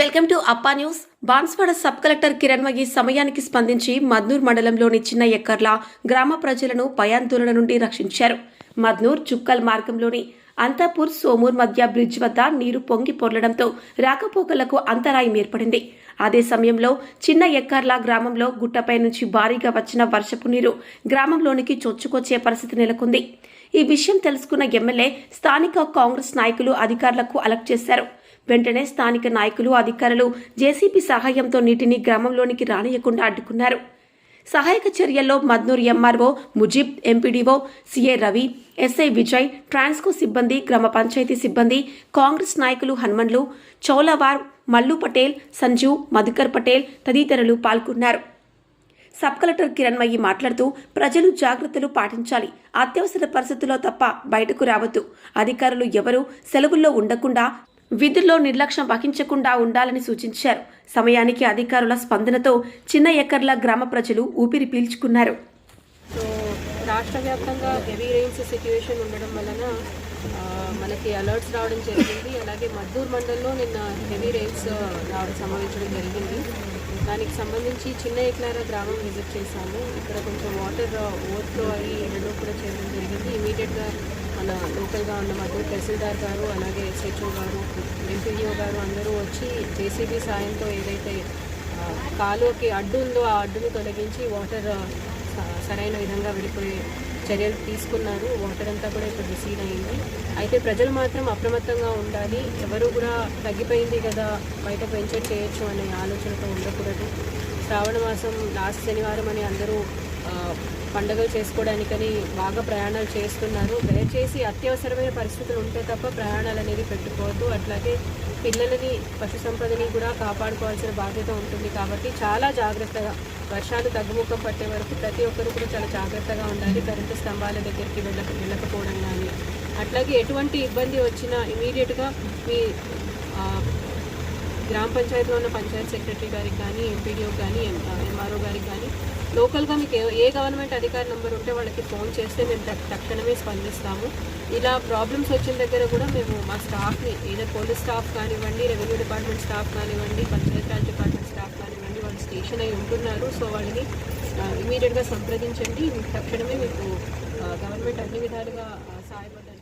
Welcome Appa news. Banswada sub collector Kiranmayi సమయానికి స్పందించి మద్నూర్ మండలంలోని చిన్న ఎక్కర్ల గ్రామ ప్రజలను భయాందోళన నుండి రక్షించారు. మద్నూర్ చుక్కల్ మార్గంలోని అంతాపూర్ సోమూర్ మధ్య బ్రిడ్జ్ వద్ద నీరు పొంగి పొర్లడంతో రాకపోకలకు అంతరాయం ఏర్పడింది. అదే సమయంలో చిన్న ఎక్కర్ల గ్రామంలో గుట్టపై నుంచి భారీగా వచ్చిన వర్షపు నీరు గ్రామంలోనికి చొచ్చుకొచ్చే పరిస్థితి నెలకొంది. ఈ విషయం తెలుసుకున్న ఎమ్మెల్యే స్థానిక కాంగ్రెస్ నాయకులు అధికారులకు అలర్ట్ చేశారు. వెంటనే స్థానిక నాయకులు అధికారులు జేసీబీ సహాయంతో నీటిని గ్రామంలోనికి రానియకుండా అడ్డుకున్నారు. సహాయక చర్యల్లో Madnoor MRO Mujeeb MPDO CA Ravi SI Vijay Transco సిబ్బంది గ్రామ పంచాయతీ సిబ్బంది కాంగ్రెస్ నాయకులు హనుమన్లు చౌలవార్ మల్లు పటేల్ సంజు మధుకర్ పటేల్ తదితరులు పాల్గొన్నారు. సబ్ కలెక్టర్ కిరణ్మయ్యి మాట్లాడుతూ ప్రజలు జాగ్రత్తలు పాటించాలి. అత్యవసర పరిస్థితుల్లో తప్ప బయటకు రావద్దు. అధికారులు ఎవరూ సెలవుల్లో ఉండకుండా విధుల్లో నిర్లక్ష్యం వహించకుండా ఉండాలని సూచించారు. సమయానికి అధికారుల స్పందనతో చిన్న ఎక్కర్ల గ్రామ ప్రజలు ఊపిరి పీల్చుకున్నారు. సో రాష్ట్ర వ్యాప్తంగా హెవీ రెయిన్స్ సిచ్యువేషన్ ఉండడం వలన మనకి అలర్ట్స్ రావడం జరిగింది. అలాగే మద్దూర్ మండలంలో నిన్న హెవీ రెయిన్స్ రావడం సంభవించడం జరిగింది. దానికి సంబంధించి చిన్న ఎక్లార గ్రామం విజిట్ చేశాము. ఇక్కడ కొంచెం వాటర్ ఓవర్ఫ్లో అయ్యి ఇళ్ళలో కూడా చేయడం జరిగింది. ఇమీడియట్గా మన లోకల్గా ఉన్న మధ్య తహసీల్దార్ గారు అలాగే ఎస్హెచ్ఓ గారు ఎంపీడీఓ గారు అందరూ వచ్చి జేసీబీ సాయంతో ఏదైతే కాలువకి అడ్డు ఉందో ఆ అడ్డును తొలగించి వాటర్ సరైన విధంగా వెళ్ళిపోయే చర్యలు తీసుకున్నారు. వాటర్ అంతా కూడా ఇప్పుడు రిసీవ్ అయింది. అయితే ప్రజలు మాత్రం అప్రమత్తంగా ఉండాలి. ఎవరు కూడా తగ్గిపోయింది కదా బయట వెంచర్ చేయొచ్చు అనే ఆలోచనతో ఉండకూడదు. శ్రావణ మాసం లాస్ట్ శనివారం అని అందరూ పండుగలు చేసుకోవడానికని బాగా ప్రయాణాలు చేస్తున్నారు. దయచేసి అత్యవసరమైన పరిస్థితులు ఉంటే తప్ప ప్రయాణాలు అనేది పెట్టుకోవద్దు. అట్లాగే పిల్లలని పశు సంపదని కూడా కాపాడుకోవాల్సిన బాధ్యత ఉంటుంది కాబట్టి చాలా జాగ్రత్తగా వర్షాలు తగ్గుముఖం పట్టే వరకు ప్రతి ఒక్కరు కూడా చాలా జాగ్రత్తగా ఉండాలి. కరెంటు స్తంభాల దగ్గరికి వెళ్ళక వెళ్ళకపోవడం కానీ అట్లాగే ఎటువంటి ఇబ్బంది వచ్చినా ఇమీడియట్గా మీ గ్రామ పంచాయతీలో ఉన్న పంచాయత్ సెక్రటరీ గారికి కానీ ఎంపీడీఓ కానీ ఎంఆర్ఓ గారికి కానీ లోకల్గా మీకు ఏ- ఏ గవర్నమెంట్ అధికారి నెంబర్ ఉంటే వాళ్ళకి ఫోన్ చేస్తే మేము తక్షణమే స్పందిస్తాము. ఇలా ప్రాబ్లమ్స్ వచ్చిన దగ్గర కూడా మేము మా స్టాఫ్ని ఏదో పోలీస్ స్టాఫ్ కానివ్వండి రెవెన్యూ డిపార్ట్మెంట్ స్టాఫ్ కానివ్వండి పంచాయత్ రాజ్ డిపార్ట్మెంట్ స్టాఫ్ కానివ్వండి వాళ్ళు స్టేషన్ అయి ఉంటున్నారు. సో వాళ్ళని ఇమీడియట్గా సంప్రదించండి. మీకు తక్షణమే మీకు గవర్నమెంట్ అన్ని విధాలుగా ఆ, సహాయపడాలి